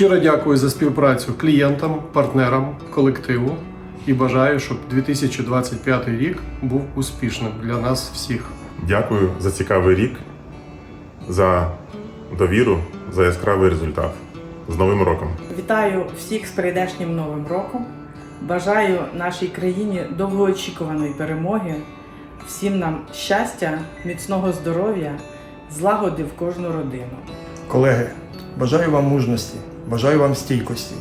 Щиро дякую за співпрацю клієнтам, партнерам, колективу і бажаю, щоб 2025 рік був успішним для нас всіх. Дякую за цікавий рік, за довіру, за яскравий результат. З Новим роком! Вітаю всіх з прийдешнім новим роком. Бажаю нашій країні довгоочікуваної перемоги, всім нам щастя, міцного здоров'я, злагоди в кожну родину. Колеги, бажаю вам мужності, бажаю вам стійкості.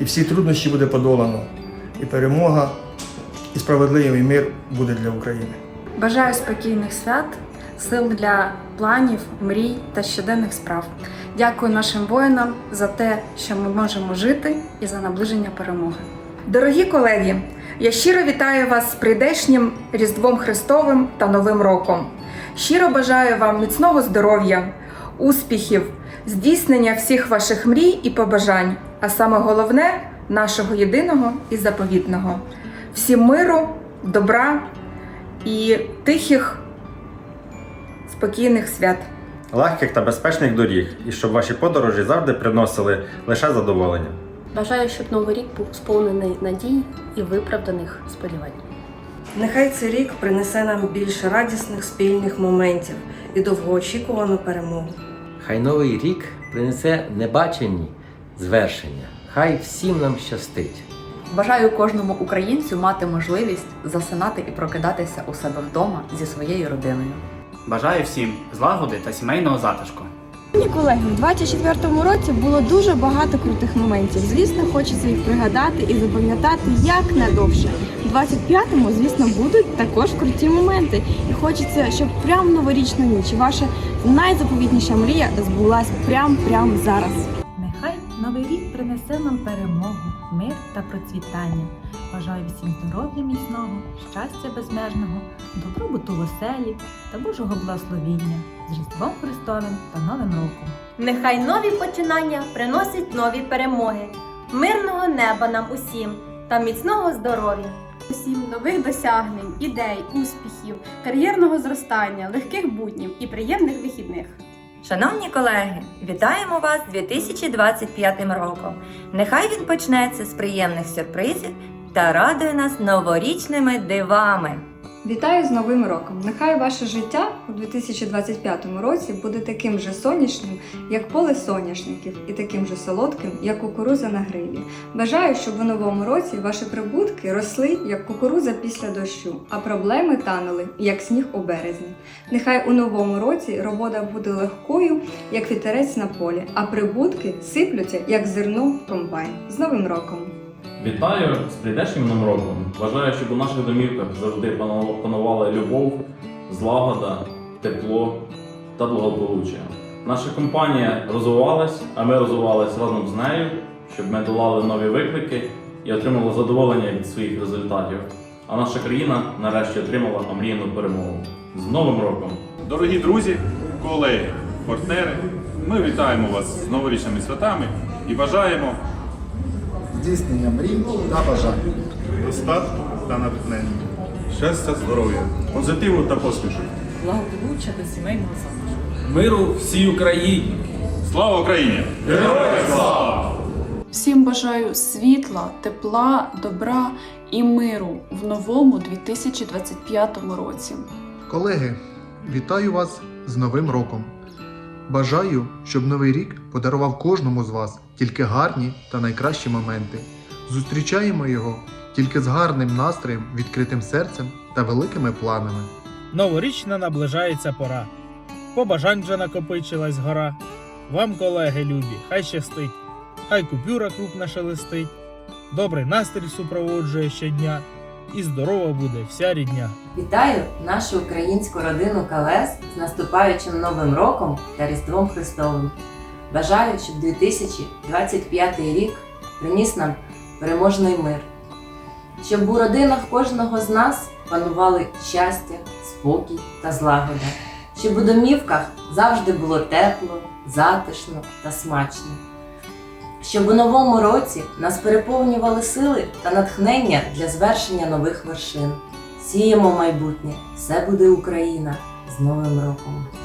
І всі труднощі буде подолано. І перемога, і справедливий мир буде для України. Бажаю спокійних свят, сил для планів, мрій та щоденних справ. Дякую нашим воїнам за те, що ми можемо жити і за наближення перемоги. Дорогі колеги, я щиро вітаю вас з прийдешнім Різдвом Христовим та Новим роком. Щиро бажаю вам міцного здоров'я, успіхів, здійснення всіх ваших мрій і побажань, а саме головне нашого єдиного і заповітного. Всім миру, добра і тихих, спокійних свят. легких та безпечних доріг, і щоб ваші подорожі завжди приносили лише задоволення. Бажаю, щоб новий рік був сповнений надій і виправданих сподівань. Нехай цей рік принесе нам більше радісних спільних моментів і довгоочікувану перемогу. Хай новий рік принесе небачені звершення. Хай всім нам щастить. Бажаю кожному українцю мати можливість засинати і прокидатися у себе вдома зі своєю родиною. Бажаю всім злагоди та сімейного затишку. Шановні колеги, у 24-му році було дуже багато крутих моментів. Звісно, хочеться їх пригадати і запам'ятати як надовше. У 25-му, звісно, будуть також круті моменти. І хочеться, щоб прямо в новорічну ніч ваша найзаповітніша мрія збулась прямо прямо зараз. Нехай новий рік принесе нам перемогу, мир та процвітання. Бажаю всім здоров'я міцного, щастя безмежного, добробуту в оселі та Божого благословіння з Різдвом Христовим та Новим роком. Нехай нові починання приносять нові перемоги, мирного неба нам усім та міцного здоров'я. Усім нових досягнень, ідей, успіхів, кар'єрного зростання, легких буднів і приємних вихідних. Шановні колеги, вітаємо вас з 2025 роком. Нехай він почнеться з приємних сюрпризів та радує нас новорічними дивами. Вітаю з Новим роком! Нехай ваше життя у 2025 році буде таким же сонячним, як поле соняшників, і таким же солодким, як кукуруза на грилі. Бажаю, щоб у новому році ваші прибутки росли, як кукуруза після дощу, а проблеми танули, як сніг у березні. Нехай у новому році робота буде легкою, як вітерець на полі, а прибутки сиплються, як зерно в комбайн. З Новим роком! Вітаю з прийдешнім новим роком. Бажаю, щоб у наших домівках завжди панувала- любов, злагода, тепло та благополуччя. Наша компанія розвивалась, а ми розвивалися разом з нею, щоб ми долали нові виклики і отримали задоволення від своїх результатів. А наша країна нарешті отримала омріяну перемогу. З Новим роком! Дорогі друзі, колеги, партнери, ми вітаємо вас з новорічними святами і бажаємо здійснення мрій та бажань. Достатку та натхнення, щастя, здоров'я, позитиву та поспіху. Благополуччя та сімейного затишку. Миру всій Україні! Слава Україні! Героям слава! Всім бажаю світла, тепла, добра і миру в новому 2025 році. Колеги, вітаю вас з Новим роком. Бажаю, щоб новий рік подарував кожному з вас тільки гарні та найкращі моменти. Зустрічаємо його тільки з гарним настроєм, відкритим серцем та великими планами. Новорічна наближається пора. Побажань вже накопичилась гора. Вам, колеги любі, хай щастить, хай купюра крупна шелестить, добрий настрій супроводжує щодня, і здорова буде вся рідня. Вітаю нашу українську родину Калес з наступаючим Новим роком та Різдвом Христовим. Бажаю, щоб 2025 рік приніс нам переможний мир, щоб у родинах кожного з нас панували щастя, спокій та злагода, щоб у домівках завжди було тепло, затишно та смачно. Щоб у новому році нас переповнювали сили та натхнення для звершення нових вершин. Сіємо майбутнє, все буде Україна з Новим роком!